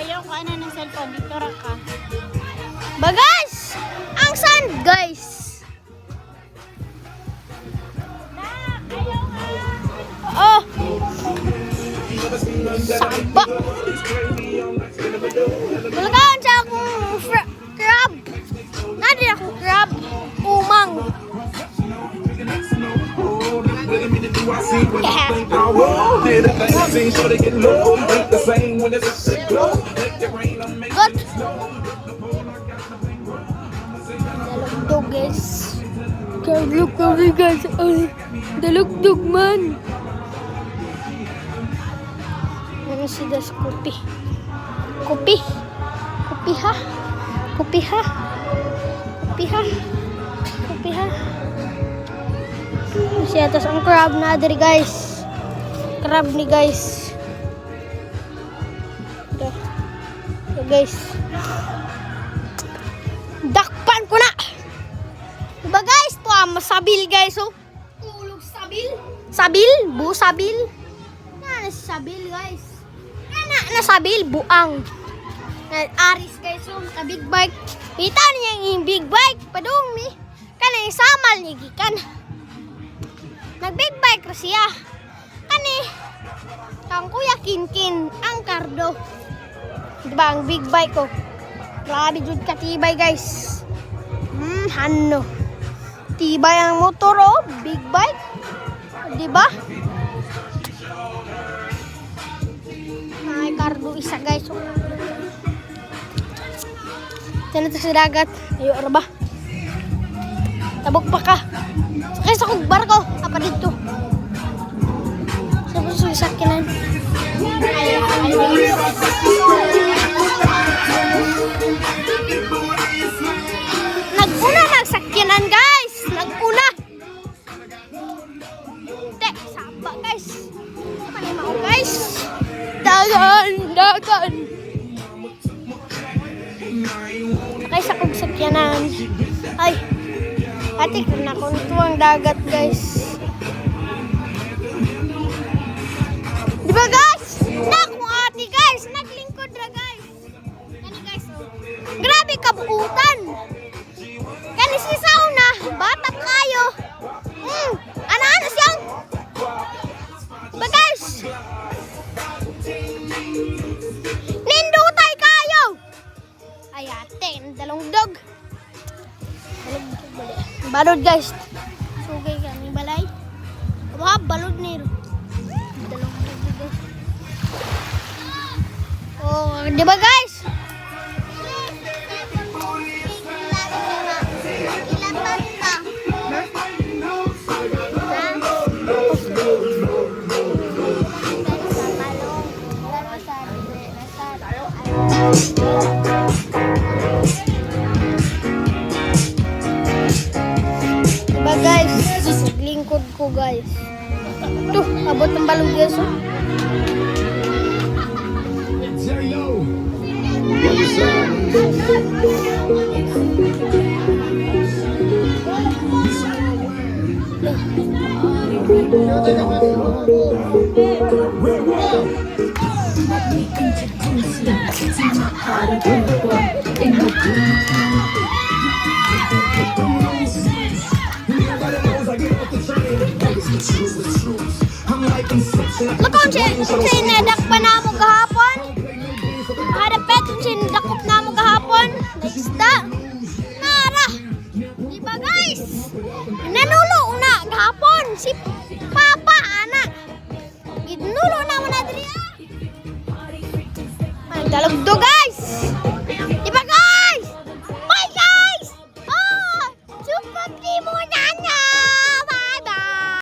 Ayaw ko ano ng cellphone. Dito ra ka. Bagas! Ang sand, guys! Oh! Samba! Malagaon siya akong crab! Nadi ako crab! Umang! Yeah! Good. Dalugdog guys. Dalugdog kami guys. Ay, dalugdog man. Ano si Das Kopi? Kopi? Kopi ha? Kopi ha? Kopi ha? Kopi ha? Kasi atas ang crab na diri guys. Crab ni guys. Ito. Ito guys. Dakpan ko na! Diba guys? Ito ah, masabil guys oh. Tulog sabil? Sabil? Bu sabil? Na, na sabil guys. Na, na, na sabil, buang. Aris guys oh, ka big bike. Kita niya yung big bike. Padung ni. Kana yung samal niya gikan. Nag big bike ra siya. Kani. Kang kuya kinkin ang ang big bike ko? Grabe jud katibay guys. Hmm, ano. Tibay ang motor oh, big bike. Di ba? Ay, kardo isa guys. Oh. Diyan sa dagat. Ayo, ano ba? Tabok pa ka. Sakay sa kong barko. Apa dito? Sa puso sa sakinan. Naguna nagsakyanan guys. Naguna. Te, sapa guys. Palimaw guys. Dagan, dagan. Sakay sa kong sakyanan. Ay, ate ko na kung ang dagat guys. Balod guys. Sugay kami balay. Wah, balod ni. Dalong dog guys. Oh, di ba guys? Guys. Tuh, abot ng balong guys. Oh. Lakon si sinadak pa na mo gahapon. Harapet sinadakop na mo gahapon. Naisda. Nara. Diba guys? Nanulo na gahapon si Papa ana. Ginulo na mo na diri. ah. Ay, dalugdo guys.